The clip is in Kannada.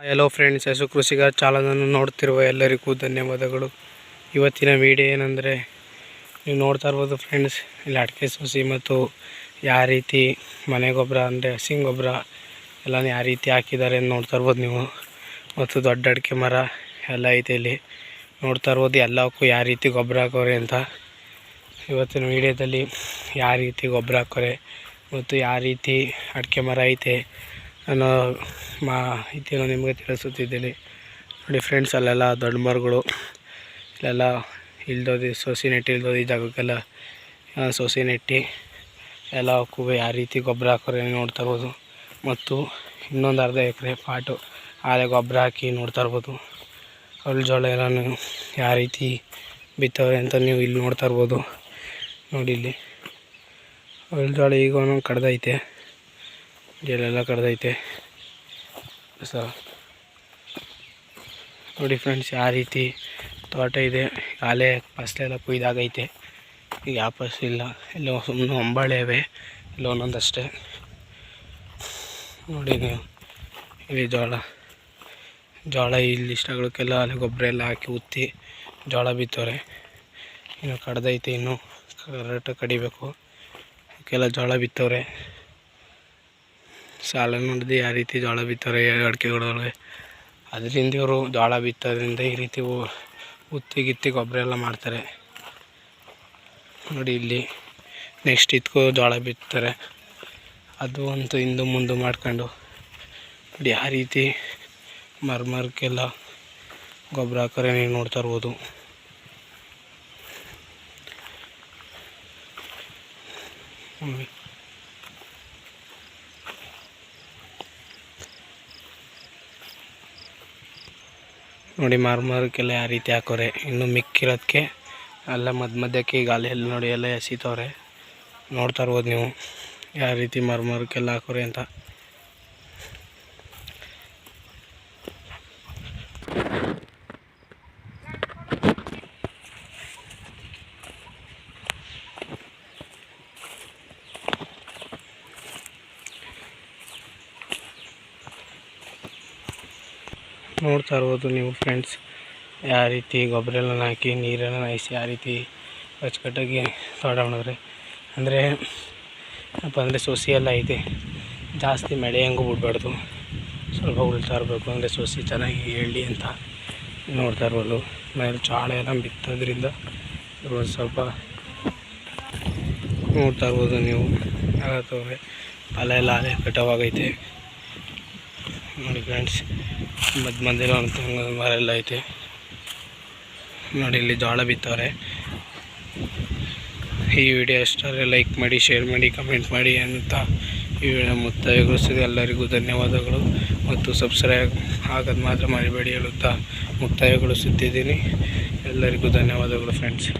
ಹಲೋ ಫ್ರೆಂಡ್ಸ್ ಹೆಸರು ಕೃಷಿಗ ಚಾಲನನ್ನು ನೋಡ್ತಿರುವ ಎಲ್ಲರಿಗೂ ಧನ್ಯವಾದಗಳು. ಇವತ್ತಿನ ವಿಡಿಯೋ ಏನಂದರೆ ನೀವು ನೋಡ್ತಾ ಇರ್ಬೋದು ಫ್ರೆಂಡ್ಸ್ ಇಲ್ಲಿ ಅಡಿಕೆ ಸೊಸಿ ಮತ್ತು ಯಾವ ರೀತಿ ಮನೆ ಗೊಬ್ಬರ ಅಂದರೆ ಹಸಿ ಗೊಬ್ಬರ ಎಲ್ಲ ಯಾವ ರೀತಿ ಹಾಕಿದ್ದಾರೆ ನೋಡ್ತಾ ಇರ್ಬೋದು ನೀವು. ಮತ್ತು ದೊಡ್ಡ ಅಡಿಕೆ ಮರ ಎಲ್ಲ ಐತೆ ಇಲ್ಲಿ. ನೋಡ್ತಾ ಇರ್ಬೋದು ಎಲ್ಲಕ್ಕೂ ಯಾವ ರೀತಿ ಗೊಬ್ಬರ ಹಾಕೋರೆ ಅಂತ. ಇವತ್ತಿನ ವಿಡಿಯೋದಲ್ಲಿ ಯಾವ ರೀತಿ ಗೊಬ್ಬರ ಹಾಕೋರೆ ಮತ್ತು ಯಾವ ರೀತಿ ಅಡಿಕೆ ಮರ ಐತೆ. ಅನ್ನೋ ಮಾಹಿತಿಯನ್ನು ನಿಮಗೆ ತಿಳಿಸುತ್ತಿದ್ದೇನೆ. ನೋಡಿ ಫ್ರೆಂಡ್ಸ್ ಅಲ್ಲೆಲ್ಲ ದೊಡ್ಡ ಮರಗಳು ಇಲ್ಲೆಲ್ಲ ಇಲ್ದೋದು ಸೊಸಿ ನೆಟ್ಟು ಇಲ್ದೋದು ಈ ಜಾಗಕ್ಕೆಲ್ಲ ಸೊಸಿ ನೆಟ್ಟು ಎಲ್ಲ ಅವಕ್ಕೂ ಯಾವ ರೀತಿ ಗೊಬ್ಬರ ಹಾಕೋರೆ ನೋಡ್ತಾ ಇರ್ಬೋದು. ಮತ್ತು ಇನ್ನೊಂದು ಅರ್ಧ ಎಕರೆ ಪಾಟು ಆಲೆ ಗೊಬ್ಬರ ಹಾಕಿ ನೋಡ್ತಾ ಇರ್ಬೋದು. ಅಲ್ಲಿ ಜೋಳ ಎಲ್ಲನೂ ಯಾವ ರೀತಿ ಬಿತ್ತವ್ರೆ ಅಂತ ನೀವು ಇಲ್ಲಿ ನೋಡ್ತಾ ಇರ್ಬೋದು. ನೋಡಿ ಇಲ್ಲಿ. ಅಲ್ಲಿ ಜೋಳ ಈಗ ಕಡ್ದೈತೆ. ಇಲ್ಲೆಲ್ಲ ಕಡ್ದೈತೆ ಸ ನೋಡಿ ಫ್ರೆಂಡ್ಸ್ ಯಾವ ರೀತಿ ತೋಟ ಇದೆ. ಆಲೆ ಫಸ್ಲೆಲ್ಲ ಕುಯ್ದಾಗೈತೆ. ಈಗ ಯಾವ ಫಸ್ಲು ಇಲ್ಲ. ಎಲ್ಲೋ ಸುಮ್ಮನೆ ಅಂಬಾಳೆ ಇವೆ ಇಲ್ಲ ಒಂದೊಂದಷ್ಟೇ. ನೋಡಿ ನೀವು. ಇಲ್ಲಿ ಜೋಳ. ಜೋಳ ಇಲ್ಲಿ ಇಷ್ಟಗಳಕ್ಕೆಲ್ಲ ಅಲ್ಲಿ ಗೊಬ್ಬರ ಎಲ್ಲ ಹಾಕಿ ಉತ್ತಿ ಜೋಳ ಬಿತ್ತವ್ರೆ. ಇನ್ನು ಕಡ್ದೈತೆ ಇನ್ನು. ಕರೆಕ್ಟಾಗಿ ಕಡಿಬೇಕು. ಅದಕ್ಕೆಲ್ಲ ಜೋಳ ಬಿತ್ತವ್ರೆ. ಸಾಲ ನೋಡಿದ್ರೆ ಯಾವ ರೀತಿ ಜೋಳ ಬಿತ್ತವ್ರೆ ಅಡಿಕೆಗಳೊಳಗೆ ಅದರಿಂದ ಇವರು ಜೋಳ ಬಿತ್ತೋದ್ರಿಂದ ಈ ರೀತಿ ಉತ್ತಿ ಗಿತ್ತಿ ಗೊಬ್ಬರ ಎಲ್ಲ ಮಾಡ್ತಾರೆ. ನೋಡಿ ಇಲ್ಲಿ ನೆಕ್ಸ್ಟ್ ಇದಕ್ಕೂ ಜೋಳ ಬಿತ್ತಾರೆ. ಅದು ಅಂತೂ ಹಿಂದೂ ಮುಂದೆ ಮಾಡ್ಕೊಂಡು, ನೋಡಿ ಯಾವ ರೀತಿ ಮರ ಮರಕ್ಕೆಲ್ಲ ಗೊಬ್ಬರ ಹಾಕೋರೆ ನೀವು ನೋಡ್ತಾ ಇರ್ಬೋದು. ನೋಡಿ. ನೋಡಿ ಮಾರ್ಮಾರಕ್ಕೆಲ್ಲ ಯಾವ ರೀತಿ ಹಾಕೋರೆ. ಇನ್ನು ಮಿಕ್ಕಿರೋದಕ್ಕೆ ಎಲ್ಲ ಮಧ್ಯ ಮಧ್ಯಕ್ಕೆ ಈಗ ಅಲ್ಲೆಲ್ಲ ನೋಡಿ ಎಲ್ಲ ಎಸಿತವ್ರೆ. ನೋಡ್ತಾ ಇರ್ಬೋದು ನೀವು. ಯಾವ ರೀತಿ ಮಾರ್ಮಾರಕ್ಕೆಲ್ಲ ಹಾಕೋರೆ ಅಂತ. ನೋಡ್ತಾ ಇರ್ಬೋದು ನೀವು ಫ್ರೆಂಡ್ಸ್ ಯಾವ ರೀತಿ ಗೊಬ್ಬರ ಎಲ್ಲ ಹಾಕಿ ನೀರೆಲ್ಲ ಹಾಯಿಸಿ, ಯಾವ ರೀತಿ ಅಚ್ಚುಕಟ್ಟಾಗಿ ತೋಟ ಮಾಡಿದ್ರೆ. ಅಂದರೆ ಏನಪ್ಪ ಅಂದರೆ ಸೊಸಿ ಎಲ್ಲ ಐತೆ ಜಾಸ್ತಿ ಮಳೆ ಹೆಂಗೂ ಬಿಡಬಾರ್ದು. ಸ್ವಲ್ಪ ಉಳ್ತಾ ಇರಬೇಕು. ಅಂದರೆ ಸೊಸಿ ಚೆನ್ನಾಗಿ ಹೇಳಿ ಅಂತ ನೋಡ್ತಾ ಇರ್ಬೋದು. ಮನೇಲಿ ಜೋಳ ಎಲ್ಲ ಬಿತ್ತೋದ್ರಿಂದ ಒಂದು ಸ್ವಲ್ಪ ನೋಡ್ತಾ ಇರ್ಬೋದು ನೀವು. ಆಗತ್ತವ್ರೆ ಹೊಲ ಎಲ್ಲ ಅಲೆ ಕಟಾವಾಗೈತೆ ನೋಡಿ ಫ್ರೆಂಡ್ಸ್ ಒಂದು ತೆಂಗಿನ ಮರ ಎಲ್ಲ ಐತೆ. ನೋಡಿ ಇಲ್ಲಿ ಜೋಳ ಬಿತ್ತವ್ರೆ. ಈ ವಿಡಿಯೋ ಇಷ್ಟಾದರೆ ಲೈಕ್ ಮಾಡಿ ಶೇರ್ ಮಾಡಿ ಕಮೆಂಟ್ ಮಾಡಿ ಅಂತ ಈ ವಿಡಿಯೋ ಮುಕ್ತಾಯಗೊಳಿಸಿದೆ. ಎಲ್ಲರಿಗೂ ಧನ್ಯವಾದಗಳು ಮತ್ತು ಸಬ್ಸ್ಕ್ರೈಬ್ ಆಗೋದು ಮಾತ್ರ ಮರಿಬೇಡಿ ಹೇಳುತ್ತಾ ಮುಕ್ತಾಯಗೊಳಿಸುತ್ತಿದ್ದೀನಿ. ಎಲ್ಲರಿಗೂ ಧನ್ಯವಾದಗಳು ಫ್ರೆಂಡ್ಸ್